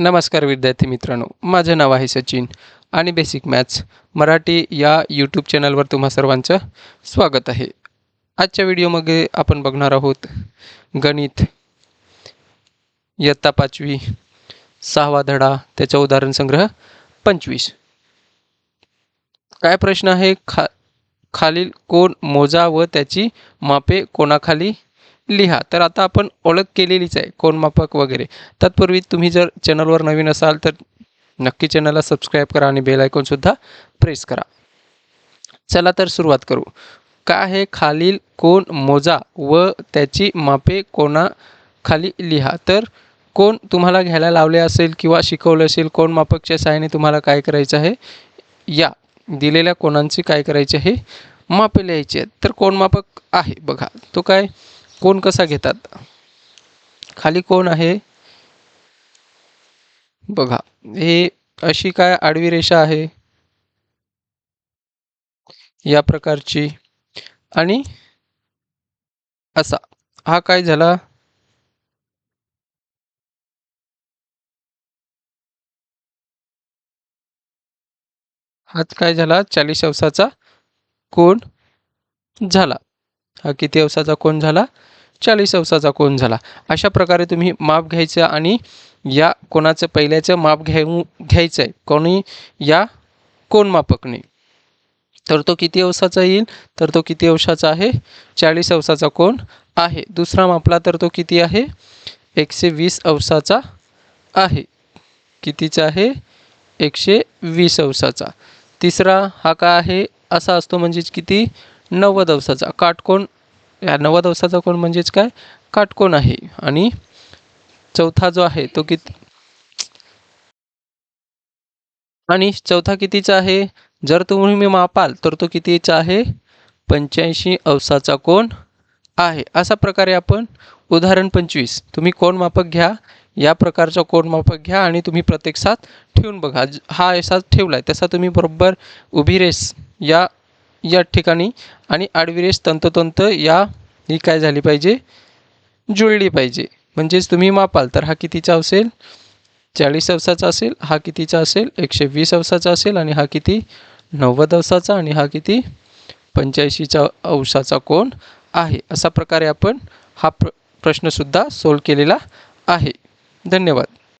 नमस्कार विद्यार्थी मित्रांनो माझं नाव आहे सचिन आणि बेसिक मॅथ्स मराठी या यूट्यूब चॅनलवर तुम्हा सर्वांचं स्वागत आहे. आजच्या व्हिडिओमध्ये आपण बघणार आहोत गणित इयत्ता पाचवी सहावा धडा त्याचा उदाहरण संग्रह पंचवीस. काय प्रश्न आहे? खा खालील कोण मोजा व त्याची मापे कोणाखाली लिहा. तर आता आपण ओळख केलेलीच आहे कोण मापक वगैरे. तत्पूर्वी तुम्ही जर चॅनलवर नवीन असाल तर नक्की चॅनलला सबस्क्राईब करा आणि बेल आयकॉनसुद्धा प्रेस करा. चला तर सुरुवात करू. का हे खालील कोण मोजा व त्याची मापे कोणाखाली लिहा? तर कोण तुम्हाला घ्यायला लावले असेल किंवा शिकवलं असेल कोण मापकच्या सहाय्याने तुम्हाला काय करायचं आहे? या. दिलेल्या कोणांची काय करायचे आहे? मापे लिहायची आहेत. तर कोण मापक आहे? बघा. तो काय? कोण कसा घेतात? खाली कोण आहे? बघा हे अशी काय आडवी रेषा आहे? या प्रकारची. आणि असा हा काय झाला? हाच काय झाला? चाळीस अंशाचा कोण झाला. हा किती अंशाचा कोण झाला? चाळीस अंशाचा कोण झाला. अशा प्रकारे तुम्ही माप घ्यायचं आणि या कोणाचं पहिल्याचं माप घेऊ घ्यायचं आहे कोणी या कोण मापकने. तर तो किती अंशाचा येईल? तर तो किती अंशाचा आहे? चाळीस अंशाचा कोण आहे. दुसरा मापला तर तो किती आहे? एकशे वीस अंशाचा आहे. कितीचा आहे? एकशे वीस अंशाचा. तिसरा हा काय आहे? असा असतो म्हणजेच किती? नव्वद अंशाचा काटकोण या नव्वद अंशाचा कोण म्हणजेच काय? काटकोण आहे. आणि चौथा जो आहे तो किती आणि चौथा कितीचा आहे? जर तुम्ही मी मापाल तर तो कितीचा आहे? पंच्याऐंशी अंशाचा कोण आहे? अशा प्रकारे आपण उदाहरण पंचवीस. तुम्ही कोण मापक घ्या या प्रकारचा कोण मापक घ्या आणि तुम्ही प्रत्यक्षात ठेवून बघा. हा असा ठेवला आहे तसा तुम्ही बरोबर उभी रेस या या ठिकाणी आणि आडवी रेस तंतोतंत या ही काय झाली पाहिजे? जुळली पाहिजे. म्हणजेच तुम्ही मापाल तर हा कितीचा असेल? चाळीस अंशाचा असेल? हा कितीचा असेल? एकशे वीस अंशाचा असेल? आणि हा किती? नव्वद अंशाचा आणि हा किती? पंच्याऐंशीचा अंशाचा कोण आहे. अशा प्रकारे आपण हा प्र प्रश्नसुद्धा सोल्व केलेला आहे. धन्यवाद.